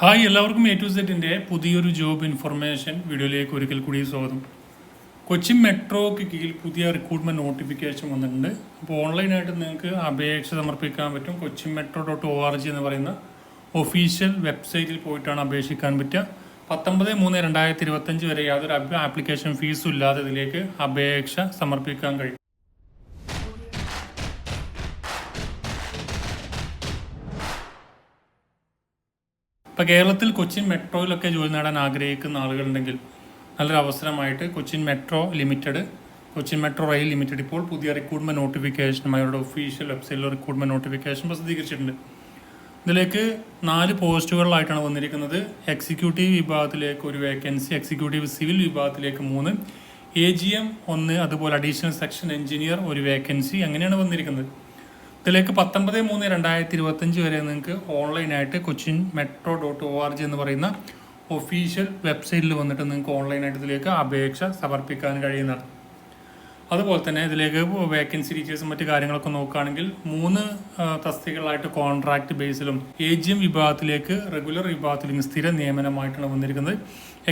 Hi എല്ലാവർക്കും A to സെറ്റിന്റെ പുതിയൊരു ജോബ് ഇൻഫർമേഷൻ വീഡിയോയിലേക്ക് ഒരിക്കൽ കൂടി സ്വാഗതം. കൊച്ചി മെട്രോക്ക് കീഴിൽ പുതിയ റിക്രൂട്ട്മെന്റ് നോട്ടിഫിക്കേഷൻ വന്നിട്ടുണ്ട്. അപ്പോൾ ഓൺലൈനായിട്ട് നിങ്ങൾക്ക് അപേക്ഷ സമർപ്പിക്കാൻ പറ്റും. Kochi metro dot O R G എന്ന് പറയുന്ന ഒഫീഷ്യൽ വെബ്സൈറ്റിൽ പോയിട്ടാണ് അപേക്ഷിക്കാൻ പറ്റുക. പത്തൊമ്പത് മൂന്ന് രണ്ടായിരത്തി ഇരുപത്തഞ്ച് വരെ യാതൊരു ആപ്ലിക്കേഷൻ ഫീസും ഇല്ലാതെ ഇതിലേക്ക് അപേക്ഷ സമർപ്പിക്കാൻ കഴിയും. ഇപ്പോൾ കേരളത്തിൽ കൊച്ചിൻ മെട്രോയിലൊക്കെ ജോലി നേടാൻ ആഗ്രഹിക്കുന്ന ആളുകളുണ്ടെങ്കിൽ നല്ലൊരു അവസരമായിട്ട് Cochin metro limited Cochin metro rail limited ഇപ്പോൾ പുതിയ റിക്രൂട്ട്മെന്റ് നോട്ടിഫിക്കേഷൻ അവരുടെ ഒഫീഷ്യൽ വെബ്സൈറ്റിൽ റിക്രൂട്ട്മെന്റ് നോട്ടിഫിക്കേഷൻ പ്രസിദ്ധീകരിച്ചിട്ടുണ്ട്. ഇതിലേക്ക് നാല് പോസ്റ്റുകളിലായിട്ടാണ് വന്നിരിക്കുന്നത്. എക്സിക്യൂട്ടീവ് വിഭാഗത്തിലേക്ക് ഒരു വേക്കൻസി എക്സിക്യൂട്ടീവ് സിവിൽ വിഭാഗത്തിലേക്ക് മൂന്ന് എ ജി എം ഒന്ന് അതുപോലെ അഡീഷണൽ സെക്ഷൻ എഞ്ചിനീയർ ഒരു വേക്കൻസി അങ്ങനെയാണ് വന്നിരിക്കുന്നത്. ഇതിലേക്ക് പത്തൊമ്പത് മൂന്ന് രണ്ടായിരത്തി ഇരുപത്തഞ്ച് വരെ നിങ്ങൾക്ക് ഓൺലൈനായിട്ട് Cochin metro dot O R G എന്ന് പറയുന്ന ഒഫീഷ്യൽ വെബ്സൈറ്റിൽ വന്നിട്ട് നിങ്ങൾക്ക് ഓൺലൈനായിട്ട് ഇതിലേക്ക് അപേക്ഷ സമർപ്പിക്കാൻ കഴിയുന്നതാണ്. അതുപോലെ തന്നെ ഇതിലേക്ക് വേക്കൻസി ഡീറ്റെയിൽസും മറ്റു കാര്യങ്ങളൊക്കെ നോക്കുകയാണെങ്കിൽ മൂന്ന് തസ്തികളായിട്ട് കോൺട്രാക്ട് ബേസിലും എ ജി എം വിഭാഗത്തിലേക്ക് റെഗുലർ വിഭാഗത്തിലും സ്ഥിര നിയമനമായിട്ടാണ് വന്നിരിക്കുന്നത്.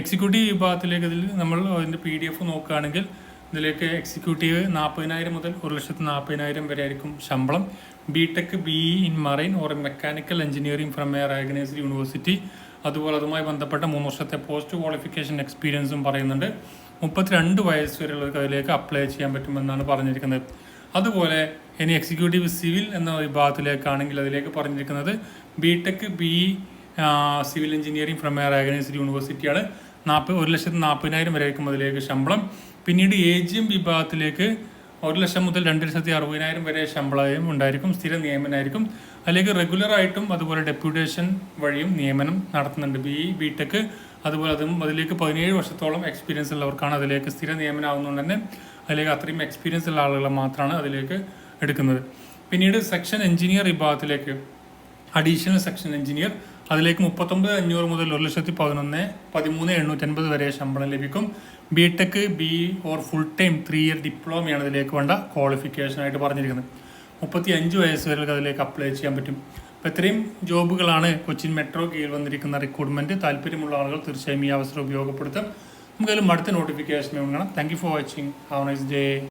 എക്സിക്യൂട്ടീവ് വിഭാഗത്തിലേക്ക് ഇതിൽ നമ്മൾ അതിന്റെ പി ഡി എഫ് നോക്കുകയാണെങ്കിൽ ഇതിലേക്ക് എക്സിക്യൂട്ടീവ് നാൽപ്പതിനായിരം മുതൽ ഒരു ലക്ഷത്തി നാൽപ്പതിനായിരം വരെ ആയിരിക്കും ശമ്പളം. B tech B E in marine or mechanical engineering from a recognised university അതുപോലെ അതുമായി ബന്ധപ്പെട്ട മൂന്ന് വർഷത്തെ പോസ്റ്റ് ക്വാളിഫിക്കേഷൻ എക്സ്പീരിയൻസും പറയുന്നുണ്ട്. മുപ്പത്തിരണ്ട് വയസ്സ് വരെയുള്ളവർക്ക് അതിലേക്ക് അപ്ലൈ ചെയ്യാൻ പറ്റുമെന്നാണ് പറഞ്ഞിരിക്കുന്നത്. അതുപോലെ ഇനി എക്സിക്യൂട്ടീവ് സിവിൽ എന്ന വിഭാഗത്തിലേക്കാണെങ്കിൽ അതിലേക്ക് പറഞ്ഞിരിക്കുന്നത് B tech B civil engineering from a recognised യൂണിവേഴ്സിറ്റിയാണ് നാൽപ്പത് ഒരു ലക്ഷത്തി നാൽപ്പതിനായിരം വരെ ആയിരിക്കും അതിലേക്ക് ശമ്പളം. പിന്നീട് എ ജി എം വിഭാഗത്തിലേക്ക് ഒരു ലക്ഷം മുതൽ രണ്ട് ലക്ഷത്തി അറുപതിനായിരം വരെ ശമ്പളവും ഉണ്ടായിരിക്കും സ്ഥിര നിയമനമായിരിക്കും അതിലേക്ക് റെഗുലറായിട്ടും അതുപോലെ ഡെപ്യൂട്ടേഷൻ വഴിയും നിയമനം നടത്തുന്നുണ്ട്. ബി ബി ടെക് അതുപോലെ അതും അതിലേക്ക് പതിനേഴ് വർഷത്തോളം എക്സ്പീരിയൻസ് ഉള്ളവർക്കാണ് അതിലേക്ക് സ്ഥിര നിയമനമാകുന്നതുകൊണ്ട് തന്നെ അതിലേക്ക് അത്രയും എക്സ്പീരിയൻസ് ഉള്ള ആളുകളെ മാത്രമാണ് അതിലേക്ക് എടുക്കുന്നത്. പിന്നീട് സെക്ഷൻ എഞ്ചിനീയർ വിഭാഗത്തിലേക്ക്. Additional section engineer. അതിലേക്ക് മുപ്പത്തൊമ്പത് അഞ്ഞൂറ് മുതൽ ഒരു ലക്ഷത്തി പതിനൊന്ന് പതിമൂന്ന് എണ്ണൂറ്റൻപത് വരെ ശമ്പളം ലഭിക്കും. B tech B or full time three year ഡിപ്ലോമയാണ് അതിലേക്ക് വേണ്ട ക്വാളിഫിക്കേഷനായിട്ട് പറഞ്ഞിരിക്കുന്നത്. മുപ്പത്തി അഞ്ച് വയസ്സ് വരെ അതിലേക്ക് അപ്ലൈ ചെയ്യാൻ പറ്റും. അപ്പോൾ ഇത്രയും ജോബുകളാണ് കൊച്ചിൻ മെട്രോ കീഴിൽ വന്നിരിക്കുന്ന റിക്രൂട്ട്മെന്റ് താല്പര്യമുള്ള ആളുകൾ തീർച്ചയായും ഈ അവസരം ഉപയോഗപ്പെടുത്താം. നമുക്കതിലും അടുത്ത നോട്ടിഫിക്കേഷൻ വേണം thank you for watching have nice day